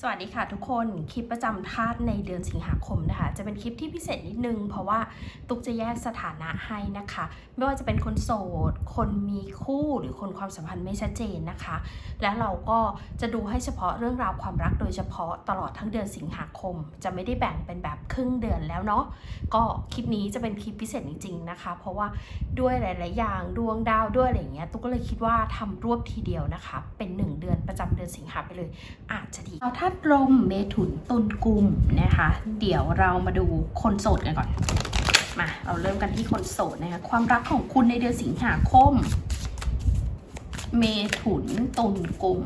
สวัสดีค่ะทุกคนคลิปประจำธาตุในเดือนสิงหาคมนะคะ จะเป็นคลิปที่พิเศษนิดนึง เพราะว่าตุกจะแยกสถานะให้นะคะ ไม่ว่าจะเป็นคนโสด คนมีคู่หรือคนความสัมพันธ์ไม่ชัดเจนนะคะ และเราก็จะดูให้เฉพาะเรื่องราวความรักโดยเฉพาะตลอดทั้งเดือนสิงหาคม จะไม่ได้แบ่งเป็นแบบครึ่งเดือนแล้วเนาะก็คลิปนี้จะเป็นคลิปพิเศษจริง ๆนะคะ เพราะว่าด้วยหลาย ๆ อย่างดวงดาวด้วยอะไรอย่างเงี้ยตุกก็เลยคิดว่าทำรวบทีเดียวนะคะ เป็นหนึ่งเดือนประจำเดือนสิงหาไปเลย อาจจะดีเอาธาตุลมเมถุนตุลกุมนะคะ เดี๋ยวเรามาดูคนโสดกันก่อน มาเราเริ่มกันที่คนโสดนะคะ ความรักของคุณในเดือนสิงหาคม เมถุนตุลกุม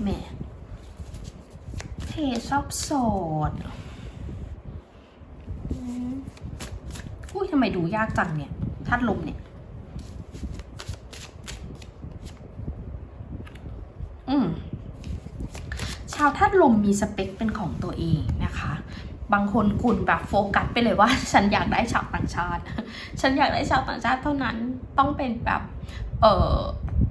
แหม่เทชอบโสดอืมอุ้ยทำไมดูยากจังเนี่ยธาตุลมเนี่ย อืม ชาวธาตุลมมีสเปคเป็นของตัวเองนะคะ บางคนคุณแบบโฟกัสไปเลยว่า ฉันอยากได้ชาวต่างชาติ ฉันอยากได้ชาวต่างชาติเท่านั้นต้องเป็นแบบ เออ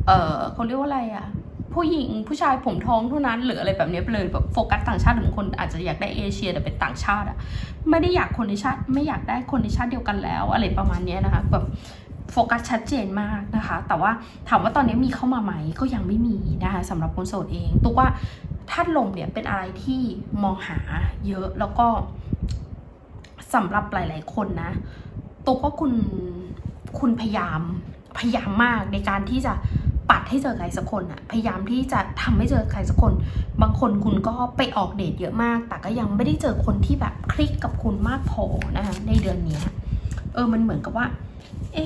เออเขาเรียกว่าอะไรอะผู้หญิงผู้ชายผมทองเท่านั้นหรืออะไรแบบนี้ไปเลยแบบโฟกัสต่างชาติบางคนอาจจะอยากได้เอเชียแต่เป็นต่างชาติอะไม่ได้อยากคนในชาติไม่อยากได้คนในชาติเดียวกันแล้ว อะไรประมาณนี้นะคะแบบโฟกัสชัดเจนมากนะคะ แต่ว่าถามว่าตอนนี้มีเข้ามาไหมก็ยังไม่มีนะคะสำหรับคนโสดเองตุกว่า ธาตุลมเนี่ยเป็นอะไรที่มองหาเยอะแล้วก็สำหรับหลาย ๆ คนนะตัวก็คุณคุณพยายามพยายามมากในการที่จะปัดให้เจอใครสักคนอะพยายามที่จะทำให้เจอใครสักคน บางคนคุณก็ไปออกเดทเยอะมาก แต่ก็ยังไม่ได้เจอคนที่แบบคลิกกับคุณมากพอนะคะในเดือนนี้เออมันเหมือนกับว่า เอ๊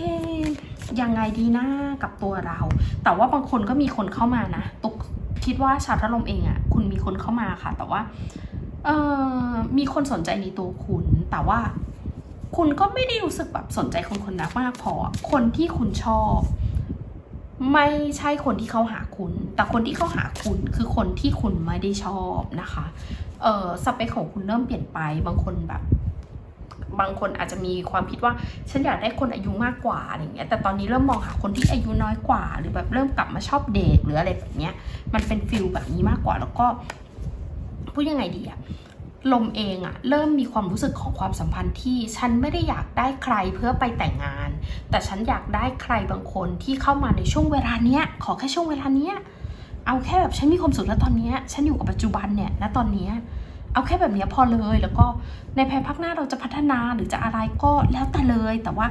ยังไงดีนะกับตัวเรา แต่ว่าบางคนก็มีคนเข้ามานะตุกคิดว่าชาวทัลมเองอะ มีคนเข้ามาค่ะ แต่ว่าเออมีคนสนใจในตัวคุณ แต่ว่า คุณก็ไม่ได้รู้สึกแบบสนใจคนคนนั้นมากพอ คนที่คุณชอบ ไม่ใช่คนที่เขาหาคุณ แต่คนที่เขาหาคุณคือคนที่คุณไม่ได้ชอบนะคะ เออสเปคของคุณเริ่มเปลี่ยนไป บางคนแบบ บางคนอาจจะมีความคิดว่าฉันอยากได้คนอายุมากกว่าอะไรเงี้ยแต่ตอนนี้เริ่มมองหาคนที่อายุน้อยกว่า หรือแบบเริ่มกลับมาชอบเด็กหรืออะไรแบบเนี้ยมันเป็นฟิลแบบนี้มากกว่าแล้วก็พูดยังไงดีอะลมเองอะเริ่มมีความรู้สึกของความสัมพันธ์ที่ฉันไม่ได้อยากได้ใครเพื่อไปแต่งงาน แต่ฉันอยากได้ใครบางคนที่เข้ามาในช่วงเวลาเนี้ย ขอแค่ช่วงเวลาเนี้ยเอาแค่แบบฉันมีความสุขแล้วตอนเนี้ยฉันอยู่กับปัจจุบันเนี่ยณตอนเนี้ย เอาแค่แบบนี้พอเลย แล้วก็ในภายภาคหน้าเราจะพัฒนาหรือจะอะไรก็แล้วแต่เลย แต่ว่า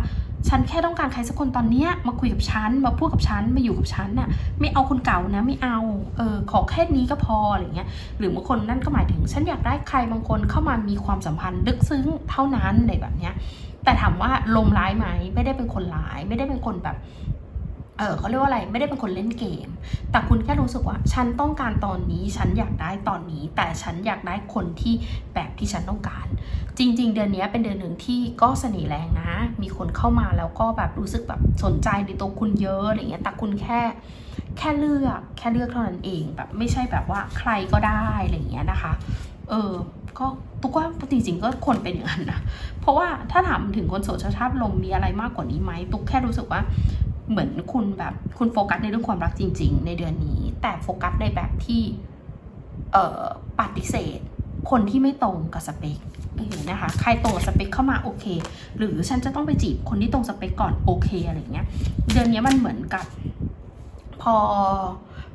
ฉันแค่ต้องการใครสักคนตอนเนี้ยมาคุยกับฉัน มาพูดกับฉัน มาอยู่กับฉันน่ะ ไม่เอาคนเก่านะ ไม่เอา เออ ขอแค่นี้ก็พออะไรเงี้ย หรือบางคนนั่นก็หมายถึง ฉันอยากได้ใครบางคนเข้ามามีความสัมพันธ์ลึกซึ้งเท่านั้นอะไรแบบเนี้ย แต่ถามว่าลมร้ายไหม ไม่ได้เป็นคนร้าย ไม่ได้เป็นคนแบบ เออเขาเรียกว่าอะไรไม่ได้เป็นคนเล่นเกม แต่คุณแค่รู้สึกว่า ฉันต้องการตอนนี้ฉันอยากได้ตอนนี้ แต่ฉันอยากได้คนที่แบบที่ฉันต้องการ จริง ๆ เดือนนี้เป็นเดือนหนึ่งที่ก็เสน่ห์แรงนะ มีคนเข้ามาแล้วก็แบบรู้สึกแบบสนใจในตัวคุณเยอะอะไรเงี้ยแต่คุณแค่แค่เลือกแค่เลือกเท่านั้นเองแบบไม่ใช่แบบว่าใครก็ได้อะไรเงี้ยนะคะ เออก็ตุกว่าจริงๆก็คนเป็นอย่างนั้นนะเพราะว่าถ้าถามถึงคนโสดชาติลมมีอะไรมากกว่านี้ไหมตุกแค่รู้สึกว่า เหมือนคุณแบบคุณโฟกัสในเรื่องความรักจริง ๆ ในเดือนนี้ แต่โฟกัสในแบบที่เอ่อปฏิเสธ คนที่ไม่ตรงกับสเปคนะคะใครตรงกับสเปคเข้ามาโอเค หรือฉันจะต้องไปจีบคนที่ตรงสเปคก่อนโอเคอะไรเงี้ยเดือนนี้มันเหมือนกับพอ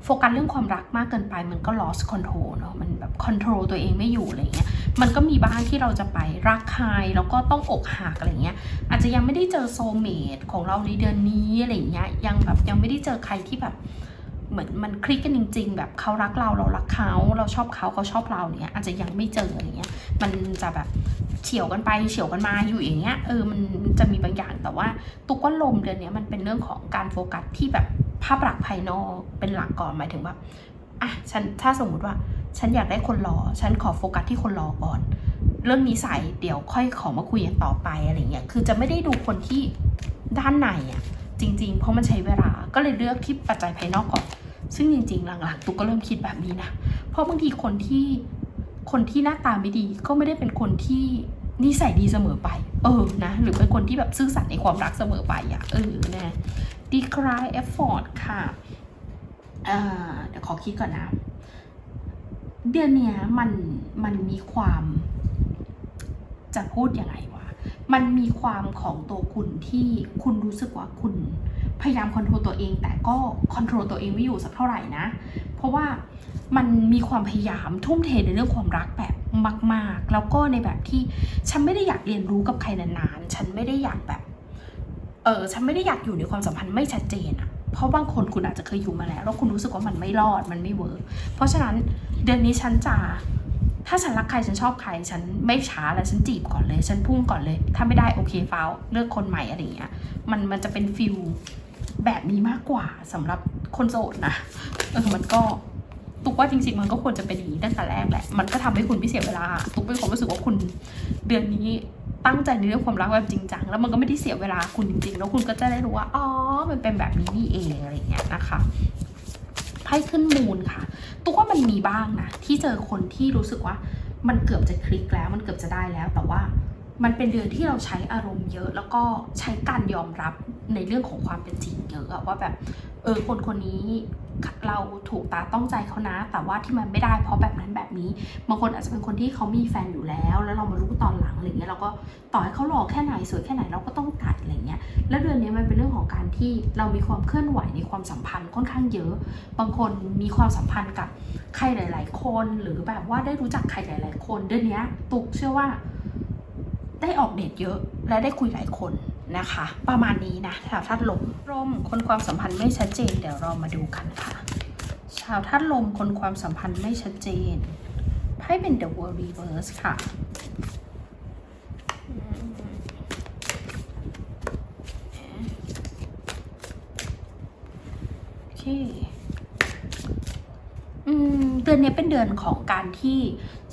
โฟกัสเรื่องความรักมากเกินไปมันก็ lost control เนาะมันแบบ control ตัวเองไม่อยู่อะไรเงี้ย มันก็มีบ้างที่เราจะไปรักใครแล้วก็ต้องอกหักอะไรเงี้ย อาจจะยังไม่ได้เจอโซเมตของเราในเดือนนี้อะไรเงี้ยยังแบบยังไม่ได้เจอใครที่แบบเหมือนมันคลิกกันจริง ๆ แบบเขารักเราเรารักเขาเราชอบเขาเขาชอบเราเนี้ยอาจจะยังไม่เจออะไรเงี้ยมันจะแบบเฉียวกันไปเฉียวกันมาอยู่อย่างเงี้ยเออมันจะมีบางอย่างแต่ว่าตุกว่าลมเดือนนี้มันเป็นเรื่องของการโฟกัสที่แบบภาพลักษณ์ภายนอกเป็นหลักก่อนหมายถึงแบบอะฉันถ้าสมมุติว่า ฉันอยากได้คนรอฉันขอโฟกัสที่คนรอก่อน เรื่องนิสัยเดี๋ยวค่อยขอมาคุยกันต่อไปอะไรเงี้ยคือจะไม่ได้ดูคนที่ด้านในอะจริง ๆ เพราะมันใช้เวลาก็เลยเลือกที่ปัจจัยภายนอกก่อน ซึ่งจริง ๆ หลังๆตุกก็เริ่มคิดแบบนี้นะเพราะบางทีคนที่คนที่หน้าตาไม่ดีก็ไม่ได้เป็นคนที่นิสัยดีเสมอไป เออนะ หรือเป็นคนที่แบบซื่อสัตย์ในความรักเสมอไปอะเออนะ decry effort ค่ะอ่าเดี๋ยวขอคิดก่อนนะ เดือนเนี้ยมันมันมีความจะพูดยังไงวะ มันมีความของตัวคุณที่คุณรู้สึกว่าคุณ พยายามคอนโทรลตัวเอง แต่ก็คอนโทรลตัวเองไม่อยู่สักเท่าไหร่นะ เพราะว่ามันมีความพยายามทุ่มเทในเรื่องความรักแบบมาก ๆ แล้วก็ในแบบที่ฉันไม่ได้อยากเรียนรู้กับใครนานๆ ฉันไม่ได้อยากแบบ เออฉันไม่ได้อยากอยู่ในความสัมพันธ์ไม่ชัดเจนอะ เพราะบางคนคุณอาจจะเคยอยู่มาแล้ว แล้วคุณรู้สึกว่ามันไม่รอดมันไม่เวิร์กเพราะฉะนั้นเดือนนี้ฉันจะถ้าฉันรักใครฉันชอบใคร ฉันไม่ช้าแล้วฉันจีบก่อนเลย ฉันพุ่งก่อนเลย ถ้าไม่ได้โอเคฟ้าวเลือกคนใหม่อะไรอย่างเงี้ยมันมันจะเป็นฟิลแบบนี้มากกว่าสำหรับคนโสดนะเออมันก็ตุกว่าจริงๆมันก็ควรจะเป็นอย่างนี้ตั้งแต่แรกแหละ มันก็ทำให้คุณไม่เสียเวลา ตุกเป็นความรู้สึกว่าคุณเดือนนี้ ตั้งใจในเรื่องความรักแบบจริงจังแล้วมันก็ไม่ได้เสียเวลาคุณจริงๆ แล้วคุณก็จะได้รู้ว่าอ๋อ มันเป็นแบบนี้นี่เองอะไรเงี้ยนะคะไพ่ขึ้นมูลค่ะตัวว่ามันมีบ้างนะที่เจอคนที่รู้สึกว่ามันเกือบจะคลิกแล้วมันเกือบจะได้แล้วแต่ว่า มันเป็นเดือนที่เราใช้อารมณ์เยอะ แล้วก็ใช้การยอมรับในเรื่องของความเป็นจริงเยอะว่าแบบเออคนคนนี้เราถูกตาต้องใจเขานะ แต่ว่าที่มันไม่ได้เพราะแบบนั้นแบบนี้ บางคนอาจจะเป็นคนที่เขามีแฟนอยู่แล้ว แล้วเรามารู้ตอนหลังอะไรเงี้ยเราก็ต่อให้เขาหล่อแค่ไหนสวยแค่ไหนเราก็ต้องตัดอะไรเงี้ย แล้วเดือนนี้มันเป็นเรื่องของการที่เรามีความเคลื่อนไหวในความสัมพันธ์ค่อนข้างเยอะ บางคนมีความสัมพันธ์กับใครหลาย ๆ คนหรือแบบว่าได้รู้จักใครหลาย ๆ คนเดือนนี้ตุกเชื่อว่า ได้ออกเดทเยอะและได้คุยหลายคนนะคะ ประมาณนี้นะชาวธาตุลมร่มคนความสัมพันธ์ไม่ชัดเจนเดี๋ยวเรามาดูกันค่ะ ชาวธาตุลมคนความสัมพันธ์ไม่ชัดเจนไพ่เป็น The World Reverse ค่ะโอเคเดือนนี้เป็นเดือนของการที่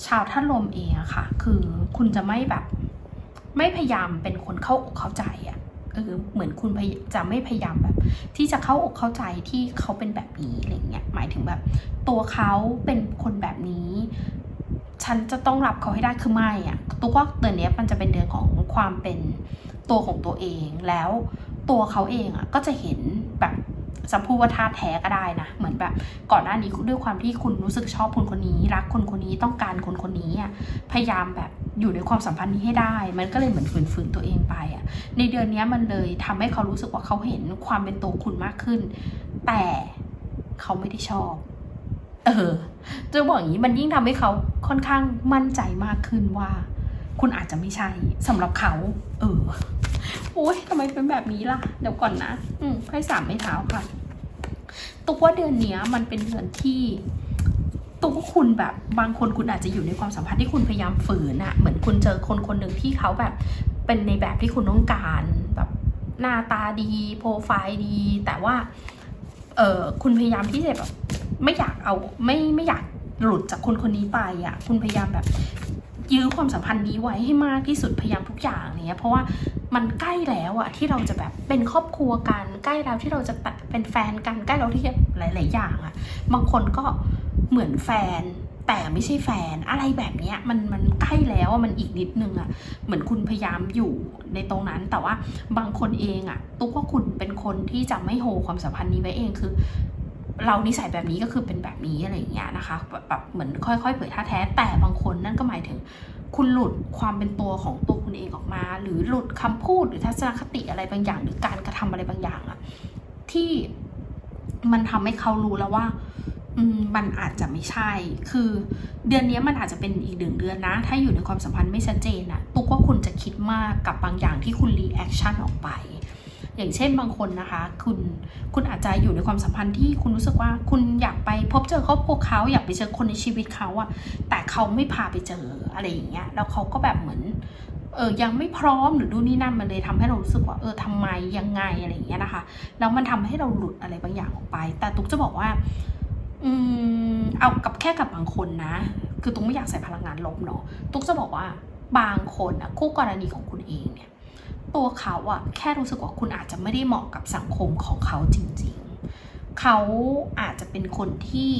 ชาวท่าตุลมเองอะค่ะ คือคุณจะไม่แบบ ไม่พยายามเป็นคนเข้าอกเข้าใจอะเออเหมือนคุณจะไม่พยายามแบบ ที่จะเข้าอกเข้าใจที่เขาเป็นแบบนี้อะไรเงี้ยหมายถึงแบบ ตัวเขาเป็นคนแบบนี้ ฉันจะต้องรับเขาให้ได้คือไม่อะตัวว่าเดือนนี้มันจะเป็นเดือนของความเป็นตัวของตัวเองแล้วตัวเขาเองอะก็จะเห็นแบบจะพูดว่าท่าแท้ก็ได้นะ เหมือนแบบก่อนหน้านี้ด้วยความที่คุณรู้สึกชอบคนคนนี้ รักคนคนนี้ต้องการคนคนนี้อะพยายามแบบ อยู่ในความสัมพันธ์นี้ให้ได้ มันก็เลยเหมือนฝืนๆตัวเองไปอะในเดือนนี้มันเลยทำให้เขารู้สึกว่าเขาเห็นความเป็นตัวคุณมากขึ้น แต่เขาไม่ได้ชอบ เออจะบอกอย่างนี้มันยิ่งทำให้เขาค่อนข้างมั่นใจมากขึ้นว่า คุณอาจจะไม่ใช่สำหรับเขา เออโอ้ยทำไมเป็นแบบนี้ล่ะ เดี๋ยวก่อนนะ อืมไพ่สามไม่เท้าค่ะตุกว่าเดือนนี้มันเป็นเดือนที่ ตุกว่าคุณแบบบางคนคุณอาจจะอยู่ในความสัมพันธ์ที่คุณพยายามฝืนอะเหมือนคุณเจอคนคนหนึ่งที่เขาแบบเป็นในแบบที่คุณต้องการแบบหน้าตาดีโปรไฟล์ดี แต่ว่าเออคุณพยายามที่จะแบบไม่อยากเอาไม่ไม่อยากหลุดจากคนคนนี้ไปอะคุณพยายามแบบยื้อความสัมพันธ์นี้ไว้ให้มากที่สุดพยายามทุกอย่างเนี้ยเพราะว่ามันใกล้แล้วอะที่เราจะแบบเป็นครอบครัวกันใกล้แล้วที่เราจะเป็นแฟนกันใกล้แล้วที่หลาย ๆ อย่างอะบางคนก็ เหมือนแฟน แต่ไม่ใช่แฟนอะไรแบบเนี้ยมันมันใกล้แล้วอะมันอีกนิดนึงอะเหมือนคุณพยายามอยู่ในตรงนั้นแต่ว่าบางคนเองอะตุ๊กว่าคุณเป็นคนที่จะไม่โฮความสัมพันธ์นี้ไว้เองคือเรานิสัยแบบนี้ก็คือเป็นแบบนี้อะไรอย่างเงี้ยนะคะแบบแบบเหมือนค่อยๆเผยท่าแท้แต่บางคนนั่นก็หมายถึง คุณหลุดความเป็นตัวของตัวคุณเองออกมา หรือหลุดคำพูดหรือทัศนคติอะไรบางอย่าง หรือการกระทำอะไรบางอย่างอะที่มันทำให้เขารู้แล้วว่า มันอาจจะไม่ใช่ คือเดือนนี้มันอาจจะเป็นอีกหนึ่งเดือนนะ ถ้าอยู่ในความสัมพันธ์ไม่ชัดเจนอะตุกว่าคุณจะคิดมากกับบางอย่างที่คุณรีแอคชั่นออกไป อย่างเช่นบางคนนะคะ คุณ คุณอาจจะอยู่ในความสัมพันธ์ที่คุณรู้สึกว่าคุณอยากไปพบเจอครอบครัวเขาอยากไปเจอคนในชีวิตเขาอะแต่เขาไม่พาไปเจออะไรอย่างเงี้ย แล้วเขาก็แบบเหมือนเออยังไม่พร้อมหรือดูนี่นั่นมันเลยทำให้เรารู้สึกว่าเออทำไมยังไงอะไรอย่างเงี้ยนะคะ แล้วมันทำให้เราหลุดอะไรบางอย่างออกไป แต่ตุ๊กจะบอกว่า อืมเอากับแค่กับบางคนนะ คือตุ๊กไม่อยากใส่พลังงานลบเนาะตุ๊กจะบอกว่าบางคนอะคู่กรณีของคุณเองเนี่ย ตัวเขาอะแค่รู้สึกว่าคุณอาจจะไม่ได้เหมาะกับสังคมของเขาจริง ๆ เขาอาจจะเป็นคนที่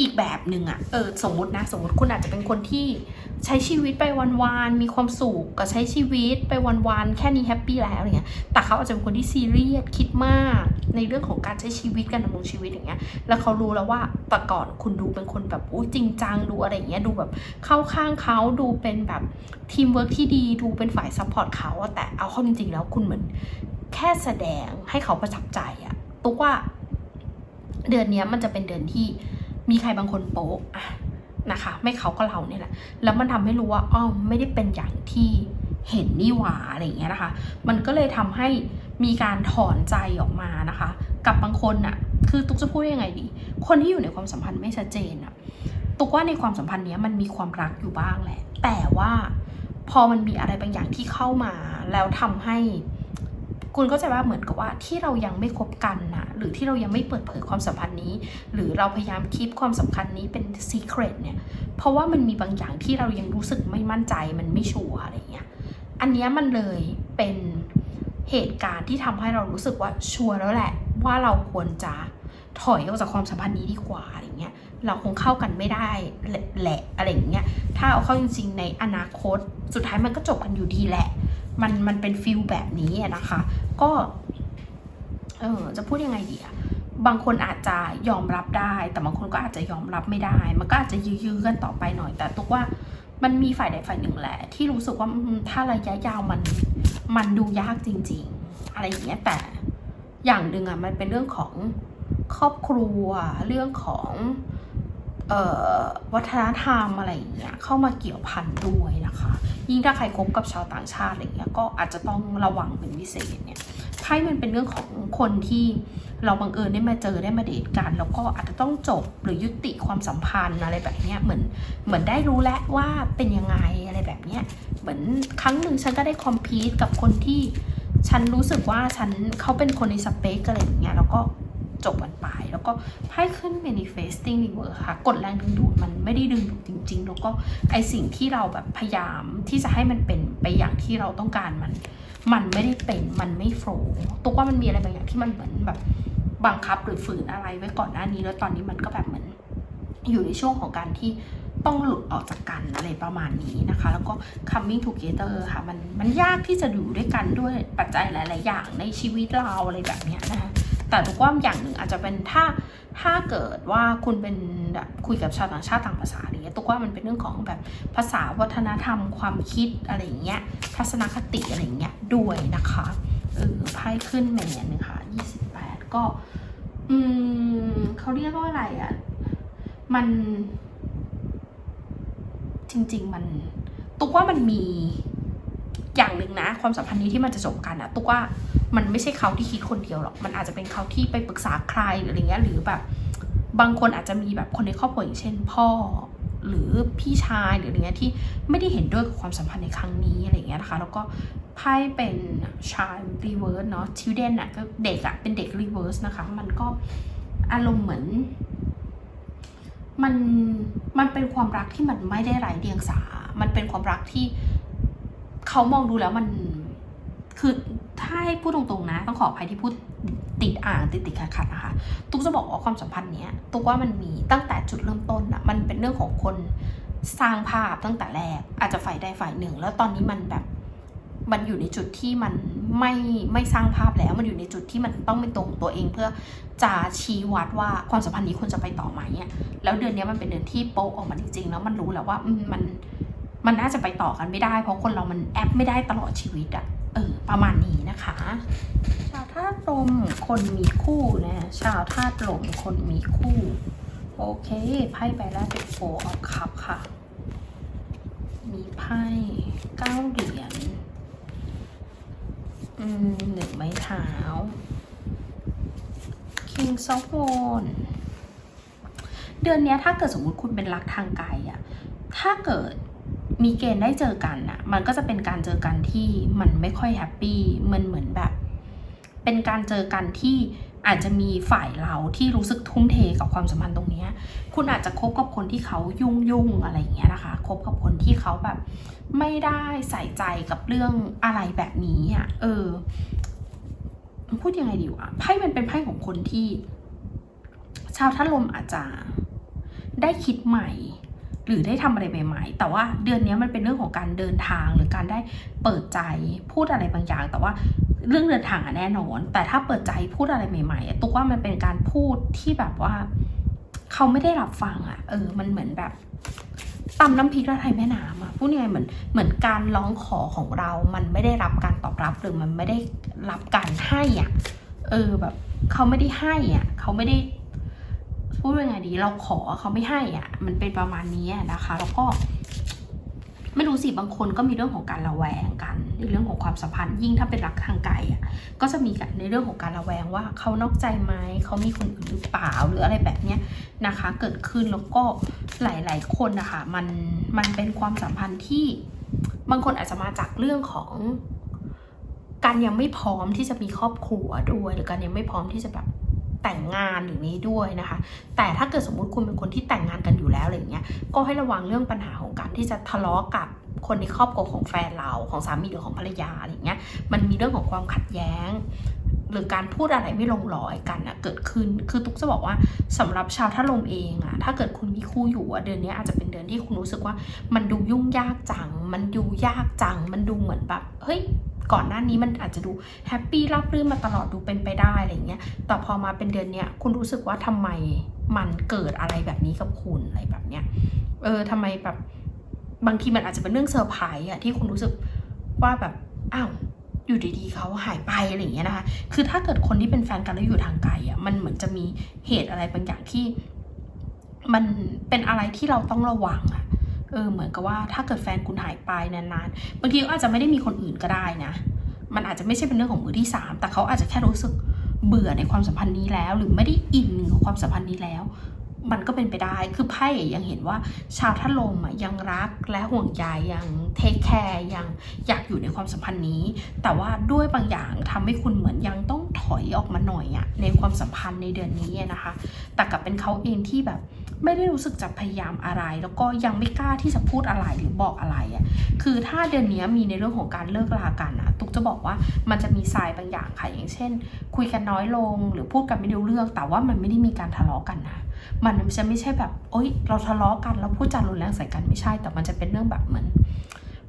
อีกแบบหนึ่งอะเออสมมตินะสมมติคุณอาจจะเป็นคนที่ใช้ชีวิตไปวันๆมีความสุขกับใช้ชีวิตไปวันๆแค่นี้แฮปปี้แล้วอะไรเงี้ยแต่เขาอาจจะเป็นคนที่ซีเรียสคิดมาก ในเรื่องของการใช้ชีวิตการดำรงชีวิตอย่างเงี้ย แล้วเขารู้แล้วว่าแต่ก่อนคุณดูเป็นคนแบบอู้จริงจังดูอะไรอย่างเงี้ยดูแบบเข้าข้างเขาดูเป็นแบบทีมเวิร์กที่ดีดูเป็นฝ่ายซัพพอร์ตเขาแต่เอาเข้าจริงๆแล้วคุณเหมือนแค่แสดงให้เขาประทับใจอะตุ๊กว่าเดือนนี้มันจะเป็นเดือนที่มีใครบางคนโป๊ะนะคะ ไม่เขาก็เราเนี่ยแหละ แล้วมันทำให้รู้ว่าอ้อมไม่ได้เป็นอย่างที่ เห็นนี่หว่าอะไรอย่างเงี้ยนะคะ มันก็เลยทำให้มีการถอนใจออกมานะคะ กับบางคนน่ะคือตุ๊กจะพูดยังไงดี คนที่อยู่ในความสัมพันธ์ไม่ชัดเจนน่ะตุ๊กว่าในความสัมพันธ์เนี้ยมันมีความรักอยู่บ้างแหละ แต่ว่าพอมันมีอะไรบางอย่างที่เข้ามาแล้วทำให้ คุณก็จะว่าเหมือนกับว่าที่เรายังไม่คบกันนะหรือที่เรายังไม่เปิดเผยความสัมพันธ์นี้ หรือเราพยายามคีปความสำคัญนี้เป็น secret เนี่ย เพราะว่ามันมีบางอย่างที่เรายังรู้สึกไม่มั่นใจมันไม่ชัวร์อะไรเงี้ย อันนี้มันเลยเป็นเหตุการณ์ที่ทำให้เรารู้สึกว่าชัวร์แล้วแหละ ว่าเราควรจะถอยออกจากความสัมพันธ์นี้ดีกว่าอะไรเงี้ยเราคงเข้ากันไม่ได้แหละอะไรอย่างเงี้ยถ้าเอาเข้าจริงๆในอนาคต สุดท้ายมันก็จบกันอยู่ดีแหละ มันมันเป็นฟิลแบบนี้นะคะ ก็เออจะพูดยังไงดีอะบางคนอาจจะยอมรับได้ แต่บางคนก็อาจจะยอมรับไม่ได้ มันก็อาจจะยื้อๆกันต่อไปหน่อย แต่ตุกว่า มันมีฝ่ายใดฝ่ายหนึ่งแหละ ที่รู้สึกว่าถ้าระยะยาวมันมันดูยากจริง ๆ อะไรอย่างเงี้ยแต่อย่างหนึ่งอะมันเป็นเรื่องของครอบครัวเรื่องของออวัฒนธรรมอะไรอย่างเงี้ยเข้ามาเกี่ยวพันด้วยนะคะ ยิ่งถ้าใครคบกับชาวต่างชาติอะไรเงี้ยก็อาจจะต้องระวังเป็นพิเศษเนี่ยไพ่มันเป็นเรื่องของคนที่ เราบังเอิญได้มาเจอได้มาเดทกัน แล้วก็อาจจะต้องจบหรือยุติความสัมพันธ์อะไรแบบเนี้ยเหมือนเหมือนได้รู้แล้วว่าเป็นยังไงอะไรแบบเนี้ยเหมือนครั้งหนึ่งฉันก็ได้คอมพีตกับคนที่ฉันรู้สึกว่าฉันเขาเป็นคนในสเปคอะไรอย่างเงี้ยแล้วก็จบกันไปแล้วก็ไพ่ขึ้น manifesting reverse ค่ะกดแรงดึงดูดมันไม่ได้ดึงดูดจริง ๆ แล้วก็ไอสิ่งที่เราแบบพยายามที่จะให้มันเป็นไปอย่างที่เราต้องการมัน มันไม่ได้เป็นมันไม่โฟล์ตุ๊กว่ามันมีอะไรบางอย่างที่มันเหมือนแบบบังคับหรือฝืนอะไรไว้ก่อนหน้านี้ แล้วตอนนี้มันก็แบบเหมือนอยู่ในช่วงของการที่ต้องหลุดออกจากกันอะไรประมาณนี้นะคะ แล้วก็ coming together ค่ะ มันมันยากที่จะอยู่ด้วยกันด้วยปัจจัยหลาย ๆ อย่างในชีวิตเราอะไรแบบเนี้ยนะคะ แต่ทุกว่าอย่างหนึ่งอาจจะเป็นถ้าถ้าเกิดว่าคุณเป็นแบบคุยกับชาวต่างชาติต่างภาษาอะไรเงี้ยตุกว่ามันเป็นเรื่องของแบบภาษาวัฒนธรรมความคิดอะไรอย่างเงี้ยทัศนคติอะไรอย่างเงี้ยด้วยนะคะเออไพ่ขึ้นแมนนะคะยี่สิบแปดก็ อืมเขาเรียกว่าอะไรอะ่ะ มัน จริง ๆ มัน ตุกว่ามันมี อย่างหนึ่งนะ ความสัมพันธ์นี้ที่มันจะจบกันอะตุกว่ามันไม่ใช่เขาที่คิดคนเดียวหรอกมันอาจจะเป็นเขาที่ไปปรึกษาใครหรืออะไรเงี้ยหรือแบบบางคนอาจจะมีแบบคนในครอบครัวอย่างเช่น พ่อหรือพี่ชายหรืออะไรเงี้ยที่ไม่ได้เห็นด้วยกับความสัมพันธ์ในครั้งนี้อะไรเงี้ยนะคะ แล้วก็ไพ่เป็นชายรีเวิร์สเนาะชิวเดนอะก็เด็กอะเป็นเด็กรีเวิร์สนะคะ มันก็อารมณ์เหมือนมันมันเป็นความรักที่มันไม่ได้ไร้เดียงสา มันเป็นความรักที่ เขามองดูแล้วมัน คือถ้าให้พูดตรงๆนะ ต้องขออภัยที่พูดติดอ่างติดติดขัดขัดนะคะ ตุ๊กจะบอกว่าความสัมพันธ์เนี้ยตุ๊กว่ามันมีตั้งแต่จุดเริ่มต้นอะมันเป็นเรื่องของคนสร้างภาพตั้งแต่แรก อาจจะฝ่ายใดฝ่ายหนึ่ง แล้วตอนนี้มันแบบมันอยู่ในจุดที่มันไม่ไม่สร้างภาพแล้ว มันอยู่ในจุดที่มันต้องเป็นตรงตัวเองเพื่อจะชี้วัดว่าความสัมพันธ์นี้ควรจะไปต่อไหมเนี่ยแล้วเดือนนี้มันเป็นเดือนที่โป๊ออกมาจริงๆ แล้วมันรู้แล้วว่ามัน มันน่าจะไปต่อกันไม่ได้ เพราะคนเรามันแอปไม่ได้ตลอดชีวิตอะเออประมาณนี้นะคะ ชาวธาตุลมคนมีคู่นะชาวธาตุลมคนมีคู่ โอเคไพ่ใบแรกเป็นโฟออฟคัพค่ะ มีไพ่เก้าเหรียญอืมหนึ่งไม้เท้า King of Wands เดือนนี้ถ้าเกิดสมมติคุณเป็นรักทางไกลอะถ้าเกิด มีเกณฑ์ได้เจอกันอะมันก็จะเป็นการเจอกันที่มันไม่ค่อยแฮปปี้มันเหมือนแบบ เป็นการเจอกันที่อาจจะมีฝ่ายเราที่รู้สึกทุ่มเทกับความสัมพันธ์ตรงนี้ คุณอาจจะคบกับคนที่เขายุ่งยุ่งๆอะไรอย่างเงี้ยนะคะ คบกับคนที่เขาแบบไม่ได้ใส่ใจกับเรื่องอะไรแบบนี้อะ เออ พูดยังไงดีวะ ไพ่มันเป็นไพ่ของคนที่ ชาวท่าตุลมอาจจะได้คิดใหม่ หรือได้ทำอะไรใหม่ๆ แต่ว่าเดือนนี้มันเป็นเรื่องของการเดินทางหรือการได้เปิดใจพูดอะไรบางอย่าง แต่ว่าเรื่องเดินทางอะแน่นอน แต่ถ้าเปิดใจพูดอะไรใหม่ๆตุ๊กว่ามันเป็นการพูดที่แบบว่า เขาไม่ได้รับฟังอะเออ มันเหมือนแบบตำน้ำพริกละไทยแม่น้ำอะพูดยังไงเหมือนเหมือนการร้องขอของเรา มันไม่ได้รับการตอบรับหรือมันไม่ได้รับการให้อะเออแบบ เขาไม่ได้ให้อะ เขาไม่ได้ พูดยังไงดี เราขอเขาไม่ให้อะ มันเป็นประมาณนี้นะคะ แล้วก็ ไม่รู้สิบางคนก็มีเรื่องของการระแวงกันในเรื่องของความสัมพันธ์ยิ่งถ้าเป็นรักทางไกลอะ ก็จะมีกันในเรื่องของการระแวงว่าเขานอกใจไหมเขามีคนอื่นหรือเปล่าหรืออะไรแบบเนี้ยนะคะ เกิดขึ้นแล้วก็หลาย ๆ คนนะคะมันมันเป็นความสัมพันธ์ที่บางคนอาจจะมาจากเรื่องของการยังไม่พร้อมที่จะมีครอบครัวด้วยหรือการยังไม่พร้อมที่จะแบบ แต่งงานหรือนี้ด้วยนะคะ แต่ถ้าเกิดสมมุติคุณเป็นคนที่แต่งงานกันอยู่แล้วอะไรเงี้ยก็ให้ระวังเรื่องปัญหาของการที่จะทะเลาะกับคนในครอบครัวของแฟนเราของสามีหรือของภรรยาอะไรเงี้ยมันมีเรื่องของความขัดแย้ง หรือการพูดอะไรไม่ลงรอยกันอะเกิดขึ้นคือตุ๊กจะบอกว่าสำหรับชาวท่าลมเองอะถ้าเกิดคุณมีคู่อยู่อะเดือนนี้อาจจะเป็นเดือนที่คุณรู้สึกว่า มันดูยุ่งยากจัง มันดูยากจัง มันดูเหมือนแบบเฮ้ย ก่อนหน้านี้มันอาจจะดูแฮปปี้ราบรื่นมาตลอดดูเป็นไปได้อะไรเงี้ย แต่พอมาเป็นเดือนเนี้ยคุณรู้สึกว่าทำไมมันเกิดอะไรแบบนี้กับคุณอะไรแบบเนี้ย เออทำไมแบบบางทีมันอาจจะเป็นเรื่องเซอร์ไพรส์อะที่คุณรู้สึกว่าแบบอ้าวอยู่ดีๆเขาหายไปอะไรอย่างเงี้ยนะคะ คือถ้าเกิดคนที่เป็นแฟนกันแล้วอยู่ทางไกลอะมันเหมือนจะมีเหตุอะไรบางอย่างที่ มันเป็นอะไรที่เราต้องระวังอะ เออเหมือนกับว่าถ้าเกิดแฟนคุณหายไปนานๆ บางทีก็อาจจะไม่ได้มีคนอื่นก็ได้นะ มันอาจจะไม่ใช่เป็นเรื่องของมือที่สามแต่เขาอาจจะแค่รู้สึกเบื่อในความสัมพันธ์นี้แล้ว หรือไม่ได้อินกับความสัมพันธ์นี้แล้ว มันก็เป็นไปได้ คือไพ่ยังเห็นว่าชาวท่าลมยังรักและห่วงใยยังเทคแคร์ยังอยากอยู่ในความสัมพันธ์นี้ แต่ว่าด้วยบางอย่างทำให้คุณเหมือนยังต้องถอยออกมาหน่อยอะในความสัมพันธ์ในเดือนนี้นะคะ แต่กลับเป็นเขาเองที่แบบ ไม่ได้รู้สึกจะพยายามอะไร แล้วก็ยังไม่กล้าที่จะพูดอะไรหรือบอกอะไรอะคือถ้าเดือนนี้มีในเรื่องของการเลิกลากันนะตุกจะบอกว่ามันจะมีทรายบางอย่างค่ะอย่างเช่น คุยกันน้อยลงหรือพูดกันไม่รู้เรื่อง แต่ว่ามันไม่ได้มีการทะเลาะกันนะมันจะไม่ใช่แบบโอ๊ยเราทะเลาะกันแล้วพูดจารุนแรงใส่กันไม่ใช่ แต่มันจะเป็นเรื่องแบบเหมือน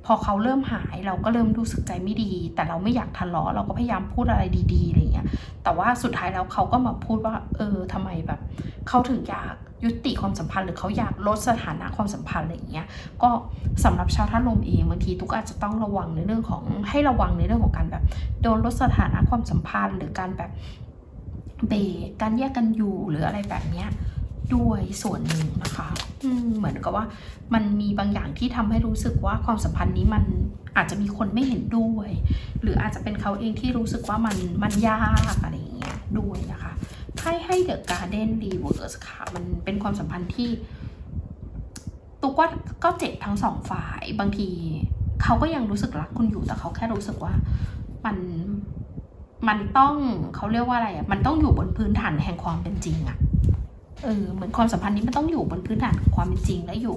พอเขาเริ่มหายเราก็เริ่มรู้สึกใจไม่ดี แต่เราไม่อยากทะเลาะเราก็พยายามพูดอะไรดีๆอะไรเงี้ยแต่ว่าสุดท้ายแล้วเขาก็มาพูดว่า เออทำไมแบบ เขาถึงอยาก ยุติความสัมพันธ์หรือเขาอยากลดสถานะความสัมพันธ์อะไรอย่างเงี้ยก็สำหรับชาวท่าลมเองบางทีตุ๊กอาจจะต้องระวังในเรื่องของให้ระวังในเรื่องของการแบบโดนลดสถานะความสัมพันธ์ หรือการแบบเบรกการแยกกันอยู่หรืออะไรแบบเนี้ยด้วยส่วนหนึ่งนะคะอืเหมือนกับว่ามันมีบางอย่างที่ทำให้รู้สึกว่าความสัมพันธ์นี้มันอาจจะมีคนไม่เห็นด้วย หรืออาจจะเป็นเขาเองที่รู้สึกว่ามันมันยากอะไรอย่างเงี้ยด้วยนะคะ ไพ่ให้เดอะการ์เด้นรีเวิร์สค่ะ มันเป็นความสัมพันธ์ที่ตุกว่าก็เจ็บทั้งสองฝ่ายบางทีเขาก็ยังรู้สึกรักคุณอยู่แต่เขาแค่รู้สึกว่ามันมันต้องเขาเรียกว่าอะไรอะมันต้องอยู่บนพื้นฐานแห่งความเป็นจริงอะเออเหมือนความสัมพันธ์นี้มันต้องอยู่บนพื้นฐานของความเป็นจริงและอยู่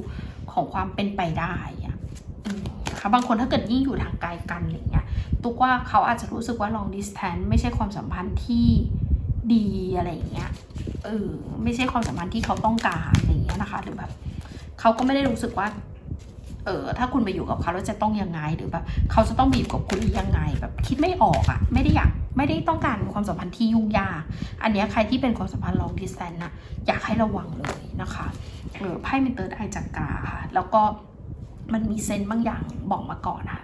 ของความเป็นไปได้อะอืมนะคะบางคนถ้าเกิดยิ่งอยู่ทางไกลกันอะไรเงี้ยตุกว่าเขาอาจจะรู้สึกว่า long distance ไม่ใช่ความสัมพันธ์ที่ ดีอะไรอย่างเงี้ย เออ ไม่ใช่ความสัมพันธ์ที่เขาต้องการอะไรอย่างเงี้ยนะคะ หรือแบบเขาก็ไม่ได้รู้สึกว่า เออ ถ้าคุณไปอยู่กับเขาแล้วจะต้องยังไง หรือแบบเขาจะต้องบีบกับคุณยังไง แบบคิดไม่ออกอะ่ะ ไม่ได้อยาก ไม่ได้ต้องการความสัมพันธ์ที่ยุ่งยาก อันเนี้ยใครที่เป็นความสัมพันธ์ long distance น่ะอยากให้ระวังเลยนะคะ เออ ไพ่เป็นเติร์ดไอจากกาค่ะ แล้วก็ มันมีเซนต์บางอย่างบอกมาก่อนค่ะ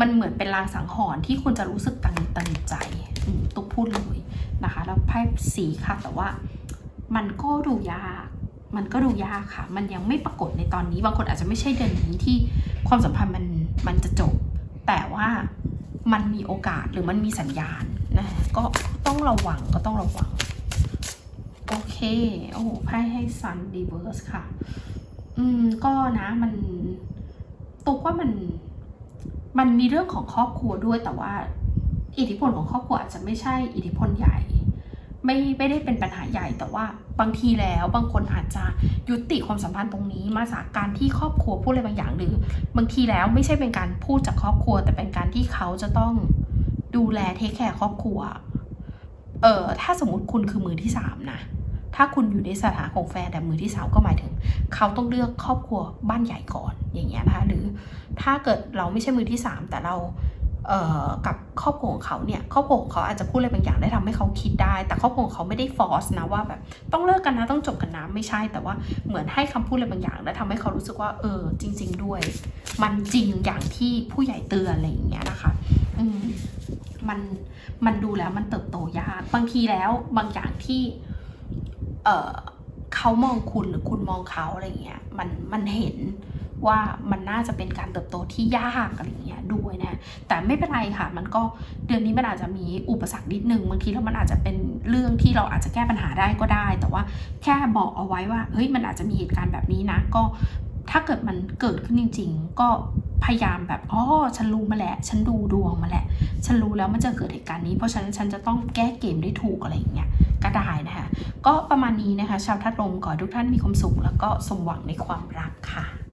มันเหมือนเป็นลางสังหรณ์ที่คุณจะรู้สึกตังตันใจตุกพูดเลยนะคะ แล้วไพ่สีค่ะ แต่ว่ามันก็ดูยาก มันก็ดูยากค่ะ มันยังไม่ปรากฏในตอนนี้ บางคนอาจจะไม่ใช่เดือนนี้ที่ความสัมพันธ์มันมันจะจบ แต่ว่ามันมีโอกาสหรือมันมีสัญญาณนะก็ต้องระวังก็ต้องระวัง โอเค โอ้โหไพ่ให้ซันดีเวิร์สค่ะ อืม ก็นะมัน ตุกว่ามันมันมีเรื่องของครอบครัวด้วยแต่ว่า อิทธิพลของครอบครัวอาจจะไม่ใช่อิทธิพลใหญ่ ไม่ไม่ได้เป็นปัญหาใหญ่แต่ว่าบางทีแล้วบางคนอาจจะยุติความสัมพันธ์ตรงนี้มาจากการที่ครอบครัวพูดอะไรบางอย่างหรือ บางทีแล้วไม่ใช่เป็นการพูดจากครอบครัว แต่เป็นการที่เขาจะต้องดูแลเทคแคร์ครอบครัวเออถ้าสมมติคุณคือมือที่สามนะ ถ้าคุณอยู่ในสถานะของแฟนแต่มือที่สามก็หมายถึง เขาต้องเลือกครอบครัวบ้านใหญ่ก่อนอย่างเงี้ยนะคะหรือถ้าเกิดเราไม่ใช่มือที่สามแต่เราเกับครอบครัวของเขาเนี่ยครอบครัวของเขาอาจจะพูดอะไรบางอย่างได้ทำให้เขาคิดได้ แต่ครอบครัวของเขาไม่ได้ฟอร์สนะว่าแบบต้องเลิกกันนะต้องจบกันนะไม่ใช่ แต่ว่าเหมือนให้คำพูดอะไรบางอย่างแล้วทำให้เขารู้สึกว่าเออจริง ๆ ด้วย มันจริงอย่างที่ผู้ใหญ่เตือนอะไรอย่างเงี้ยนะคะอืมมันมันดูแล้วมันเติบโตยากบางทีแล้วบางอย่างที่ เออเขามองคุณหรือคุณมองเขาอะไรเงี้ยมันมันเห็นว่ามันน่าจะเป็นการเติบโตที่ยากอะไรเงี้ยด้วยนะแต่ไม่เป็นไรค่ะ มันก็เดือนนี้มันอาจจะมีอุปสรรคนิดนึงบางทีแล้วมันอาจจะเป็นเรื่องที่เราอาจจะแก้ปัญหาได้ก็ได้ แต่ว่าแค่บอกเอาไว้ว่าเฮ้ยมันอาจจะมีเหตุการณ์แบบนี้นะ ก็ ถ้าเกิดมันเกิดขึ้นจริง ๆ ก็พยายามแบบอ๋อฉันรู้มาแหละ ฉันดูดวงมาแหละ ฉันรู้แล้วมันจะเกิดเหตุการณ์นี้ เพราะฉะนั้นฉันจะต้องแก้เกมได้ถูกอะไรอย่างเงี้ยก็ได้นะคะ ก็ประมาณนี้นะคะ ชาวทัดลมขอทุกท่านมีความสุขแล้วก็สมหวังในความรักค่ะ